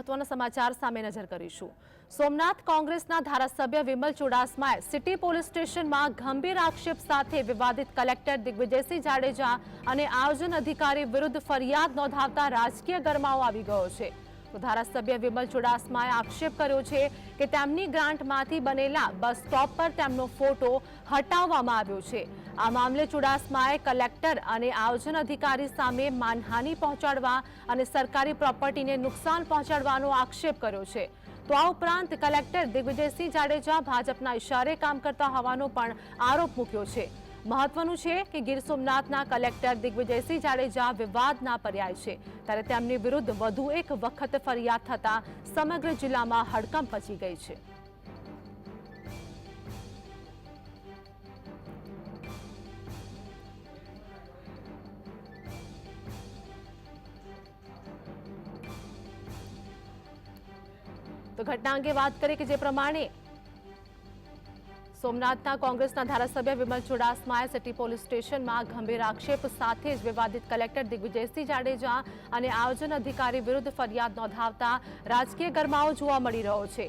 મહત્વના સમાચાર સામે નજર કરીશું. સોમનાથ કોંગ્રેસના ધારાસભ્ય વિમલ ચુડાસમાએ સિટી પોલીસ સ્ટેશનમાં ગંભીર આક્ષેપ સાથે વિવાદિત કલેક્ટર દિગ્વિજયસિંહ જાડેજા અને આયોજન અધિકારી વિરુદ્ધ ફરિયાદ નોંધાવતા રાજકીય ગરમાવો આવી ગયો છે. તો ધારાસભ્ય વિમલ ચુડાસમાએ આક્ષેપ કર્યો છે કે તેમની ગ્રાન્ટમાંથી બનેલા બસ સ્ટોપ પર તેમનો ફોટો હટાવવામાં આવ્યો છે. આ મામલે ચુડાસમાએ કલેક્ટર અને આયોજન અધિકારી સામે માનહાનિ પહોંચાડવા અને સરકારી પ્રોપર્ટીને નુકસાન પહોંચાડવાનો આક્ષેપ કર્યો છે. તો આ ઉપરાંત કલેક્ટર દિગ્વિજયસિંહ જાડેજા ભાજપના ઇશારે કામ કરતા હોવાનો પણ આરોપ મૂક્યો છે. મહત્વનું છે કે ગીર સોમનાથના કલેક્ટર દિગ્વિજયસિંહ જાડેજા વિવાદના પર્યાય છે. ત્યારે તેમની વિરુદ્ધ વધુ એક વખત ફરિયાદ થતાં સમગ્ર જિલ્લામાં હડકંપ મચી ગઈ છે. ઘટના અંગે વાત કરીએ કે જે પ્રમાણે સોમનાથના કોંગ્રેસના ધારાસભ્ય વિમલ ચુડાસમાએ સિટી પોલીસ સ્ટેશનમાં ગંભીર આક્ષેપ સાથે જ વિવાદિત કલેક્ટર દિગ્વિજયસિંહ જાડેજા અને આયોજન અધિકારી વિરુદ્ધ ફરિયાદ નોંધાવતા રાજકીય ગરમાવો જોવા મળી રહ્યો છે.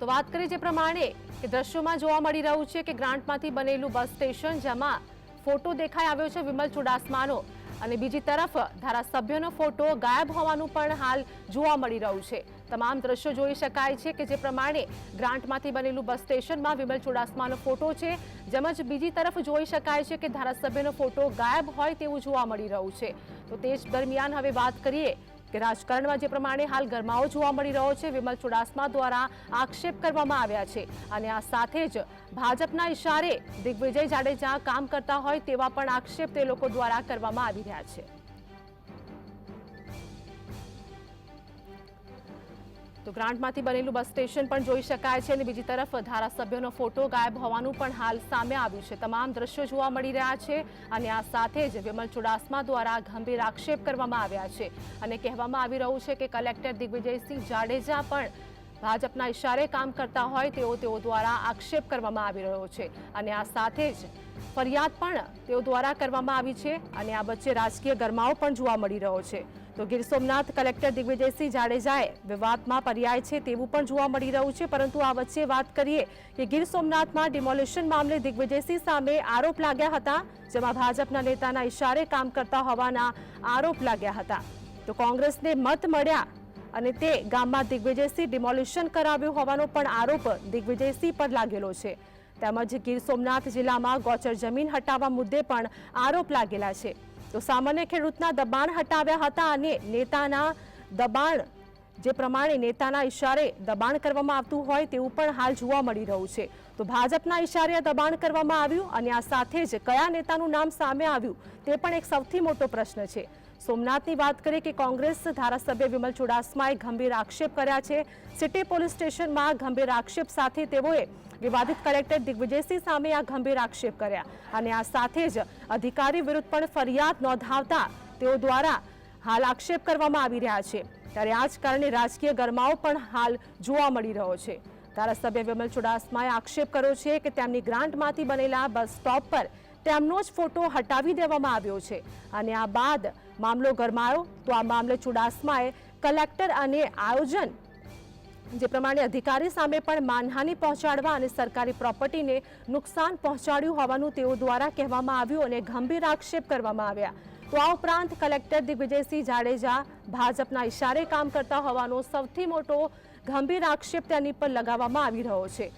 તો વાત કરીએ જે પ્રમાણે કે દ્રશ્યોમાં જોવા મળી રહ્યું છે કે ગ્રાન્ટમાંથી બનેલું બસ સ્ટેશન, જેમાં ફોટો દેખાઈ આવ્યો છે વિમલ ચુડાસમાનો. અને બીજી તરફ ધારાસભ્યનો ફોટો ગાયબ હોવાનું પણ હાલ જોવા મળી રહ્યું છે. તમામ દ્રશ્યો જોઈ શકાય છે કે જે પ્રમાણે ગ્રાન્ટમાંથી બનેલું બસ સ્ટેશનમાં વિમલ ચુડાસમાનો ફોટો છે. જેમજ બીજી તરફ જોઈ શકાય છે કે ધારાસભ્યનો ફોટો ગાયબ હોય તેવું જોવા મળી રહ્યું છે. તો તે જ દરમિયાન હવે વાત કરીએ કે રાજકારણમાં જે પ્રમાણે હાલ ગરમાવો જોવા મળી રહ્યો છે, વિમલ ચુડાસમા દ્વારા આક્ષેપ કરવામાં આવ્યા છે. અને આ સાથે જ ભાજપના ઇશારે દિગ્વિજય જાડેજા કામ કરતા હોય તેવા પણ આક્ષેપ તે લોકો દ્વારા કરવામાં આવી રહ્યા છે. તો ગ્રાન્ટમાંથી બનેલું બસ સ્ટેશન પણ જોઈ શકાય છે અને બીજી તરફ ધારાસભ્યનો ફોટો ગાયબ હોવાનું પણ હાલ સામે આવ્યું છે. તમામ દ્રશ્યો જોવા મળી રહ્યા છે અને આ સાથે જ વિમલ ચુડાસમા દ્વારા ગંભીર આક્ષેપ કરવામાં આવ્યા છે. અને કહેવામાં આવી રહ્યું છે કે કલેક્ટર દિગ્વિજયસિંહ જાડેજા પણ ભાજપના ઇશારે કામ કરતા હોય તેઓ તેઓ દ્વારા આક્ષેપ કરવામાં આવી રહ્યો છે. અને આ સાથે જ ફરિયાદ પણ તેઓ દ્વારા કરવામાં આવી છે અને આ વચ્ચે રાજકીય ગરમાવો પણ જોવા મળી રહ્યો છે. તો ગીર સોમનાથ કલેક્ટર દિગ્વિજયસિંહ જાડેજાએ વિવાદમાં પર્યાય છે તેવું પણ જોવા મળી રહ્યું છે, પરંતુ આ વચ્ચે વાત કરીએ કે ગીર સોમનાથમાં ડિમોલિશન મામલે દિગ્વિજયસિંહ સામે આરોપ લાગ્યા હતા, જેમાં ભાજપના નેતાના ઇશારે કામ કરતા હોવાના આરોપ લાગ્યા હતા. તો કોંગ્રેસને મત મળ્યા અને તે ગામમાં દિગ્વિજયસિંહ ડિમોલિશન કરાવ્યું હોવાનો પણ આરોપ દિગ્વિજયસિંહ પર લાગેલો છે. તેમજ ગીર સોમનાથ જિલ્લામાં ગોચર જમીન હટાવવા મુદ્દે પણ આરોપ લાગેલા છે. તો સામાન્ય ખેડૂતના દબાણ હટાવ્યા હતા અને નેતાના દબાણ, જે પ્રમાણે નેતાના ઇશારે દબાણ કરવામાં આવતું હોય તેવું પણ હાલ જોવા મળી રહ્યું છે. તો ભાજપના ઇશારે દબાણ કરવામાં આવ્યું અને આ સાથે જ કયા નેતાનું નામ સામે આવ્યું તે પણ એક સૌથી મોટો પ્રશ્ન છે. સોમનાથની વાત કરીએ કે કોંગ્રેસ ધારાસભ્ય વિમલ ચુડાસમાએ ગંભીર આક્ષેપ કર્યા છે. સિટી પોલીસ સ્ટેશનમાં ગંભીર આક્ષેપ સાથે તેઓએ વિવાદિત કલેક્ટર દિગ્વિજયસિંહ સામે આ ગંભીર આક્ષેપ કર્યા અને આ સાથે જ અધિકારી વિરુદ્ધ પણ ફરિયાદ નોંધાવતા તેઓ દ્વારા હાલ આક્ષેપ કરવામાં આવી રહ્યા છે. ત્યારે આ જ કારણે રાજકીય ગરમાવો પણ હાલ જોવા મળી રહ્યો છે. ધારાસભ્ય વિમલ ચુડાસમાએ આક્ષેપ કર્યો છે કે તેમની ગ્રાન્ટમાંથી બનેલા બસ સ્ટોપ પર તેમનો જ ફોટો હટાવી દેવામાં આવ્યો છે અને આ બાદ મામલો ગરમાયો, તો આ મામલે ચુડાસમાએ કલેક્ટર અને આયોજન જે પ્રમાણે અધિકારી સામે પણ માનહાનિ પહોંચાડવા અને સરકારી પ્રોપર્ટીને નુકસાન પહોંચાડ્યું હોવાનું તેઓ દ્વારા કહેવામાં આવ્યું અને ગંભીર આક્ષેપ કરવામાં આવ્યા. તો આ ઉપરાંત કલેક્ટર દિગ્વિજયસિંહ જાડેજા ભાજપના ઇશારે કામ કરતા હોવાનો સૌથી મોટો ગંભીર આક્ષેપ તેની પર લગાવવામાં આવી રહ્યો છે.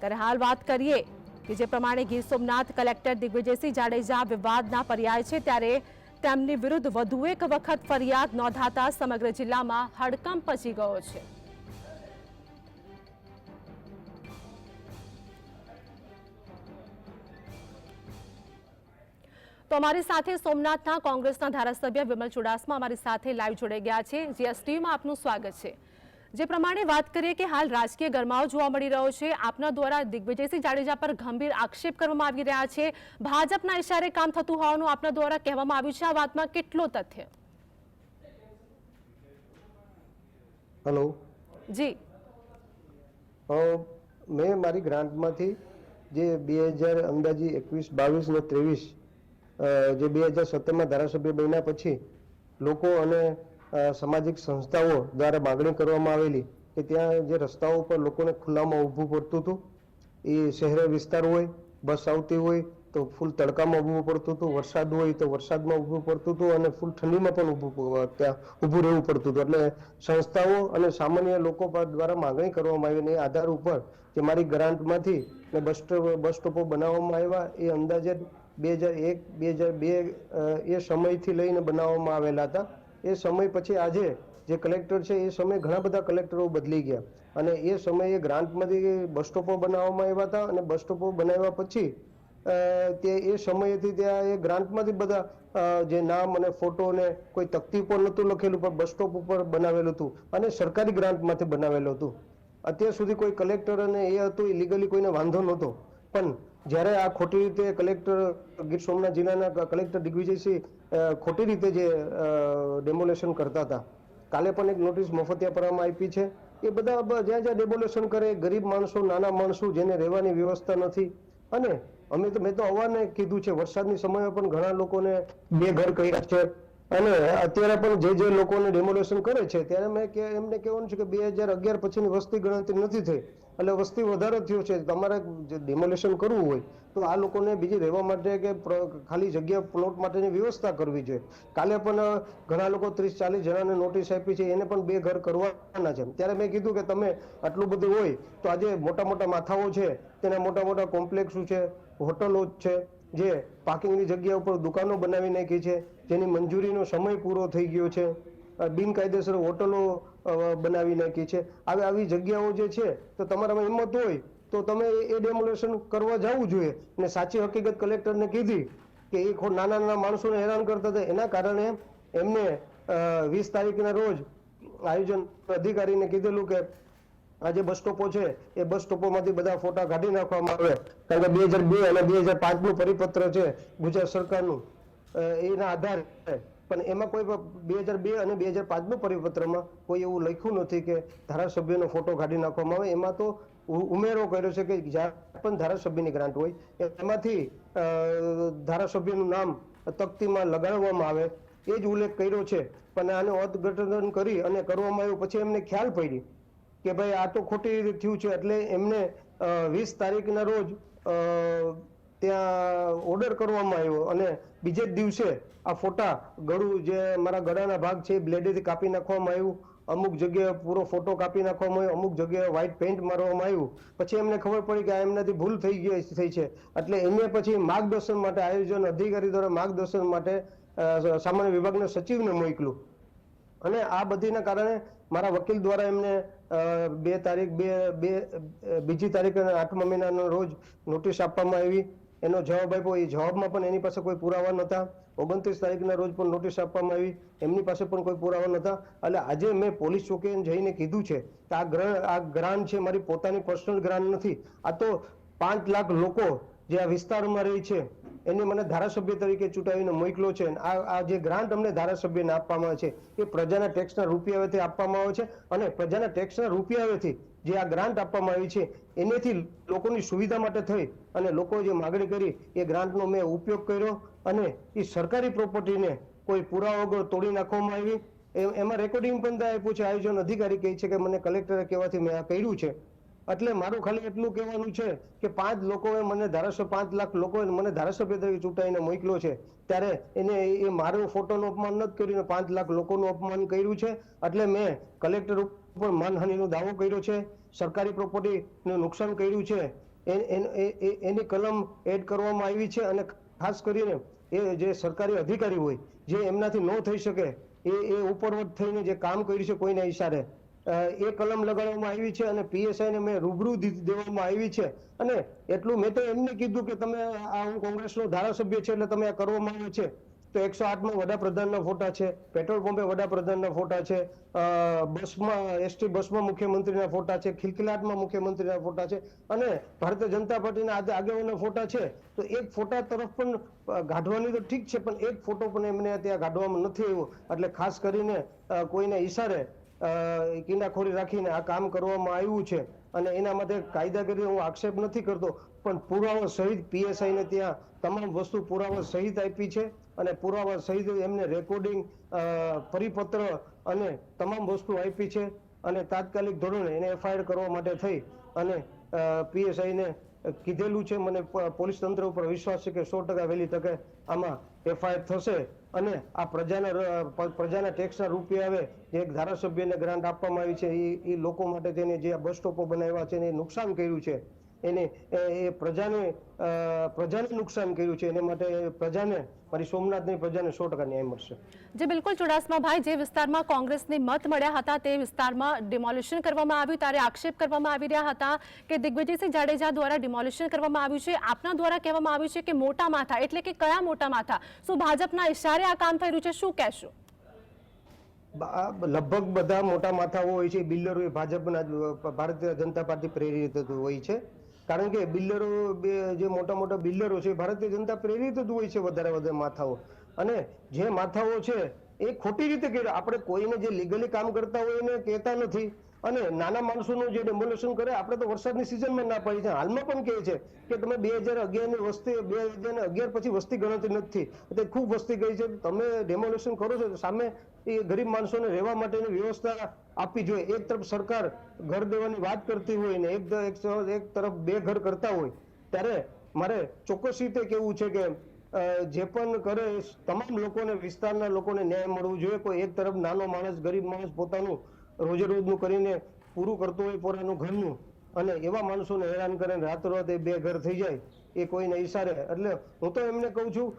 ત્યારે હાલ વાત કરીએ કે જે પ્રમાણે ગીર સોમનાથ કલેક્ટર દિગ્વિજયસિંહ જાડેજા વિવાદના પર્યાય છે, ત્યારે તેમની વિરુદ્ધ વધુ એક વખત ફરિયાદ નોંધાતા સમગ્ર જિલ્લામાં હડકંપ પચી ગયો છે. તો અમારી સાથે સોમનાથના કોંગ્રેસના ધારાસભ્ય વિમલ ચુડાસમા અમારી સાથે લાઈવ જોડાઈ ગયા છે. જીએસટીમાં આપનું સ્વાગત છે. જે પ્રમાણે વાત કરીએ કે હાલ રાજકીય ગરમાવો જોવા મળી રહ્યો છે. આપના દ્વારા દિગ્વિજયસિંહ જાડેજા પર ગંભીર આક્ષેપ કરવામાં આવી રહ્યા છે. ભાજપના ઇશારે કામ થતું હોવાનું આપના દ્વારા કહેવામાં આવ્યું છે. આ વાતમાં કેટલો તથ્ય? હલો જી. મેં મારી ગ્રાન્ટમાંથી જે બે હજાર અંદાજી એકવીસ બાવીસ ને ત્રેવીસ જે બે હજાર સત્તરમાં ધારાસભ્ય બન્યા પછી લોકો અને સામાજિક સંસ્થાઓ દ્વારા માગણી કરવામાં આવેલી કે ત્યાં જે રસ્તાઓ પર લોકોને ખુલ્લામાં ઊભું પડતું હતું, એ શહેર વિસ્તાર હોય, બસ આવતી હોય, તો ફૂલ તડકામાં ઊભું પડતું હતું, વરસાદ હોય તો વરસાદમાં ઊભું પડતું હતું અને ફૂલ ઠંડીમાં પણ ઊભું ત્યાં ઊભું રહેવું પડતું હતું. એટલે સંસ્થાઓ અને સામાન્ય લોકો દ્વારા માગણી કરવામાં આવી અને એ આધાર ઉપર જે મારી ગ્રાન્ટમાંથી બસ બસ સ્ટોપો બનાવવામાં આવ્યા, એ અંદાજે બે હજાર એક, બે હજાર બે એ સમયથી લઈને બનાવવામાં આવેલા હતા. એ સમય પછી આજે જે કલેક્ટર છે, એ સમયે ઘણા બધા કલેક્ટરો બદલી ગયા. અને એ સમયે ગ્રાન્ટમાંથી બસ સ્ટોપો બનાવવામાં આવ્યા હતા અને બસ સ્ટોપો બનાવ્યા પછી તે એ સમયેથી ત્યાં એ ગ્રાન્ટમાંથી બધા જે નામ અને ફોટો ને કોઈ તકતી પર નહોતું લખેલું, પણ બસ સ્ટોપ ઉપર બનાવેલું હતું અને સરકારી ગ્રાન્ટમાંથી બનાવેલું હતું. અત્યાર સુધી કોઈ કલેક્ટર અને એ હતું ઇલીગલી કોઈને વાંધો નહોતો. પણ જ્યારે આ ખોટી રીતે કલેક્ટર ગીર સોમનાથ જિલ્લાના કલેક્ટર દિગ્વિજયસિંહ ખોટી રીતે જે ડેમોલેશન કરતા હતા. કાલે પણ એક નોટિસ મફતિયાપરામાં આપી છે. એ બધા જ્યાં જ્યાં ડેમોલેશન કરે, ગરીબ માણસો, નાના માણસો જેને રહેવાની વ્યવસ્થા નથી. અને અમે તો, મેં તો અવાને કીધું છે, વરસાદની સમયે પણ ઘણા લોકોને બે ઘર કર્યા છે. અને અત્યારે પણ જે જે લોકોને ડેમોલેશન કરે છે, ત્યારે મેં એમને કહેવાનું છે કે બે હજાર અગિયાર પછીની વસ્તી ગણતરી નથી થઈ. એટલે વસ્તી વધારે થયો છે. તમારે જે ડેમોલેશન કરવું હોય, તો આ લોકોને બીજી રહેવા માટે કે ખાલી જગ્યા પ્લોટ માટેની વ્યવસ્થા કરવી જોઈએ. કાલે પણ ઘણા લોકો ત્રીસ, ચાલીસ જણાને નોટિસ આપી છે, એને પણ બે ઘર કરવાના છે. ત્યારે મેં કીધું કે તમે આટલું બધું હોય, તો આજે મોટા મોટા માથાઓ છે, તેના મોટા મોટા કોમ્પ્લેક્સો છે, હોટલો છે, જે પાર્કિંગની જગ્યા ઉપર દુકાનો બનાવી નાખી છે, જેની મંજૂરીનો સમય પૂરો થઈ ગયો છે. બિનકાયદેસર હોટલો બનાવી નાખી છે. આવી આવી જગ્યાઓ જે છે, તો તમારામાં હિંમત હોય, તો તમે એ- ડેમોલેશન કરવા જવું જોઈએ. અને સાચી હકીકત કલેક્ટરને કીધી કે એ નાના નાના માણસોને હેરાન કરતા હતા. એના કારણે એમને વીસ તારીખના રોજ આયોજન અધિકારીને કીધેલું કે આ જે બસ સ્ટોપો છે. એ બસ સ્ટોપોમાંથી બધા ફોટા કાઢી નાખવામાં આવે. કારણ કે બે હજાર બે અને બે હજાર પાંચનું પરિપત્ર છે ગુજરાત સરકારનું. એના આધારે પણ એમાં કોઈ બે હજાર બે અને બે હજાર પાંચમાં પરિપત્રમાં કોઈ એવું લખ્યું નથી કે ધારાસભ્યનો ફોટો કાઢી નાખવામાં આવે. એમાં તો ઉમેરો કર્યો છે કે જ્યારે પણ ધારાસભ્યની ગ્રાન્ટ હોય એમાંથી ધારાસભ્યનું નામ તકતીમાં લગાડવામાં આવે, એ જ ઉલ્લેખ કર્યો છે. પણ આને અર્થઘટન કરી અને કરવામાં આવ્યું પછી એમને ખ્યાલ પડી કે ભાઈ આ તો ખોટી થયું છે. એટલે એમને વીસ તારીખના રોજ ત્યાં ઓર્ડર કરવામાં આવ્યો અને બીજે જ દિવસે આ ફોટા ગળું જે મારા ગળાના ભાગ છે એ બ્લેડેથી કાપી નાખવામાં આવ્યું. અમુક જગ્યાએ પૂરો ફોટો કાપી નાખવામાં આવ્યો, અમુક જગ્યાએ વ્હાઇટ પેઇન્ટ મારવામાં આવ્યું. પછી એમને ખબર પડી કે આ એમનાથી ભૂલ થઈ ગઈ થઈ છે. એટલે એને પછી માર્ગદર્શન માટે આયોજન અધિકારી દ્વારા માર્ગદર્શન માટે સામાન્ય વિભાગના સચિવને મોકલું. અને આ બધીના કારણે મારા વકીલ દ્વારા એમને બે તારીખ, બે બે બીજી તારીખ અને આઠમા મહિનાનો રોજ નોટિસ આપવામાં આવી. એનો જવાબ આપ્યો. એ જવાબમાં પણ એની પાસે કોઈ પુરાવા નહોતા. ઓગણત્રીસ તારીખના રોજ પણ નોટિસ આપવામાં આવી. એમની પાસે પણ કોઈ પુરાવા નહોતા. એટલે આજે મેં પોલીસ ચોકીએ જઈને કીધું છે કે આ ગ્રહ, આ ગ્રાન્ટ છે, મારી પોતાની પર્સનલ ગ્રાન્ટ નથી. આ તો પાંચ લાખ લોકો જે આ વિસ્તારમાં રહે છે, એને મને ધારાસભ્ય તરીકે ચૂંટાવીને મોકલો છે. આ આ જે ગ્રાન્ટ અમને ધારાસભ્યને આપવામાં આવે છે, એ પ્રજાના ટેક્સના રૂપિયાથી આપવામાં આવે છે અને પ્રજાના ટેક્સના રૂપિયાથી જે આ ગ્રાન્ટ આપવામાં આવી છે, એનેથી લોકોની સુવિધા માટે થઈ અને લોકો જે માગણી કરી, એ ગ્રાન્ટનો મેં ઉપયોગ કર્યો અને એ સરકારી પ્રોપર્ટીને કોઈ પુરાવા વગર તોડી નાખવામાં આવી. એમાં રેકોર્ડિંગ પણ આપ્યું છે. આયોજન અધિકારી કહે છે કે મને કલેક્ટરે કહેવાથી મેં આ કર્યું છે. એટલે મારું ખાલી એટલું કહેવાનું છે કે પાંચ લોકોએ મને ધારાસભ્ય, પાંચ લાખ લોકોએ મને ધારાસભ્ય તરીકે ચૂંટાઈને મોકલ્યો છે. ત્યારે એને એ મારો ફોટોનું અપમાન નથી કર્યું પાંચ લાખ લોકોનું અપમાન કર્યું છે. એટલે મેં કલેક્ટર ઉપર માનહાનિનો દાવો કર્યો છે, સરકારી પ્રોપર્ટીનું નુકસાન કર્યું છે એની કલમ એડ કરવામાં આવી છે અને ખાસ કરીને એ જે સરકારી અધિકારી હોય, જે એમનાથી ન થઈ શકે, એ એ ઉપરવટ થઈને જે કામ કર્યું છે કોઈના ઈશારે એ કલમ લગાડવામાં આવી છે અને પીએસઆઈને મેં રૂબરૂ દેવામાં આવી છે. અને એટલું મેં તો એમને કીધું કે તમે આ હું કોંગ્રેસનો ધારાસભ્ય છે એટલે તમે આ કરવામાં આવ્યો છે. તો એકસો આઠમાં વડાપ્રધાનના ફોટા છે, પેટ્રોલ પંપે વડાપ્રધાનના ફોટા છે બસમાં, એસટી બસમાં મુખ્યમંત્રીના ફોટા છે, ખિલખિલાટમાં મુખ્યમંત્રીના ફોટા છે અને ભારતીય જનતા પાર્ટીના આજે આગેવાનના ફોટા છે. તો એક ફોટા તરફ પણ કાઢવાની તો ઠીક છે, પણ એક ફોટો પણ એમને ત્યાં કાઢવામાં નથી આવ્યો. એટલે ખાસ કરીને કોઈને ઈશારે અ, કિનાખોરી રાખીને આ કામ કરવામાં આવ્યું છે અને એના માટે કાયદાકીય હું આક્ષેપ નથી કરતો પણ પુરાવા સહિત પીએસઆઈ ને ત્યાં તમામ વસ્તુ પુરાવા સહિત આપી છે અને પુરાવા સહિત એમને રેકોર્ડિંગ પરિપત્ર અને તમામ વસ્તુ આપી છે અને તાત્કાલિક ધોરણે એને એફઆઈઆર કરવા માટે થઈ અને પીએસઆઈને કીધેલું છે. મને પોલીસ તંત્ર ઉપર વિશ્વાસ છે કે સો ટકા વહેલી તકે આમાં એફઆઈઆર થશે અને આ પ્રજાના પ્રજાના ટેક્સના રૂપિયા આવે એક ધારાસભ્યને ગ્રાન્ટ આપવામાં આવી છે, એ લોકો માટે તેને જે બસ સ્ટોપો બનાવ્યા છે એને નુકસાન કર્યું છે એને એ પ્રજાને પ્રજાને નુકસાન કર્યું છે એને માટે પ્રજાને મારી સોમનાથની પ્રજાને સો ટકા ન્યાય મળશે. જે બિલકુલ ચુડાસમાભાઈ જે વિસ્તારમાં કોંગ્રેસને મત મળ્યા હતા તે વિસ્તારમાં ડિમોલ્યુશન કરવામાં આવ્યું ત્યારે આક્ષેપ કરવામાં આવી રહ્યા હતા કે દિગ્વિજયસિંહ જાડેજા દ્વારા ડિમોલ્યુશન કરવામાં આવ્યું છે. આપના દ્વારા કહેવામાં આવ્યું છે કે મોટા માથા એટલે કે કયા મોટા માથા? શું ભાજપના ઇશારે આ કામ થઈ રહ્યું છે? શું કહેશો? લગભગ બધા મોટા માથાઓ હોય છે બિલ્ડરો એ ભાજપના ભારતીય જનતા પાર્ટી પ્રેરિત હોય છે. કારણ કે બિલ્ડરો જે મોટા મોટા બિલ્ડરો છે, ભારતીય જનતા પ્રેરિત જ હોય છે વધારે વધારે માથાઓ. અને જે માથાઓ છે, એ ખોટી રીતે આપણે કોઈને જે લીગલી કામ કરતા હોય એને કહેતા નથી. અને નાના માણસોનું જે ડેમોલેશન કરે, આપણે તો વરસાદની સિઝનમાં ના પડી છે. હાલમાં પણ કહે છે કે તમે બે હજાર અગિયારની વસ્તી, બે હજાર અગિયાર પછી વસ્તી ગણતરી નથી. એટલે ખૂબ વસ્તી ગઈ છે. તમે ડેમોલેશન કરો છો, તો સામે એ ગરીબ માણસોને રહેવા માટેની વ્યવસ્થા આપવી જોઈએ. એક તરફ સરકાર ઘર દેવાની વાત કરતી હોય ને એક એક તરફ બે ઘર કરતા હોય, ત્યારે મારે ચોક્કસ રીતે કેવું છે કે જે પણ કરે, તમામ લોકોને, વિસ્તારના લોકોને ન્યાય મળવું જોઈએ. કોઈ એક તરફ નાનો માણસ, ગરીબ માણસ પોતાનું રોજે રોજનું કરીને પૂરું કરતો હોય પોતાનું ઘરનું, અને એવા માણસોને હેરાન કરે રાતોરાત એ બે ઘર થઈ જાય, એ કોઈને ઈશારે. એટલે હું તો એમને કહું છું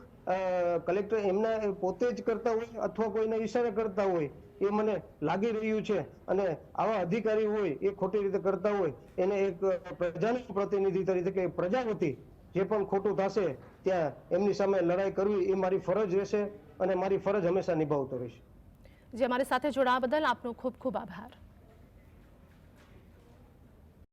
કલેક્ટર એમના પોતે જ કરતા હોય અથવા કોઈને ઈશારે કરતા હોય, એ મને લાગી રહ્યું છે. અને આવા અધિકારી હોય, એ ખોટી રીતે કરતા હોય, એને એક પ્રજાના પ્રતિનિધિ તરીકે કે પ્રજા જે પણ ખોટું થશે, ત્યાં એમની સામે લડાઈ કરવી એ મારી ફરજ રહેશે અને મારી ફરજ હંમેશા નિભાવતો રહીશ. જે અમારી સાથે જોડાવા બદલ આપનો ખૂબ ખૂબ આભાર.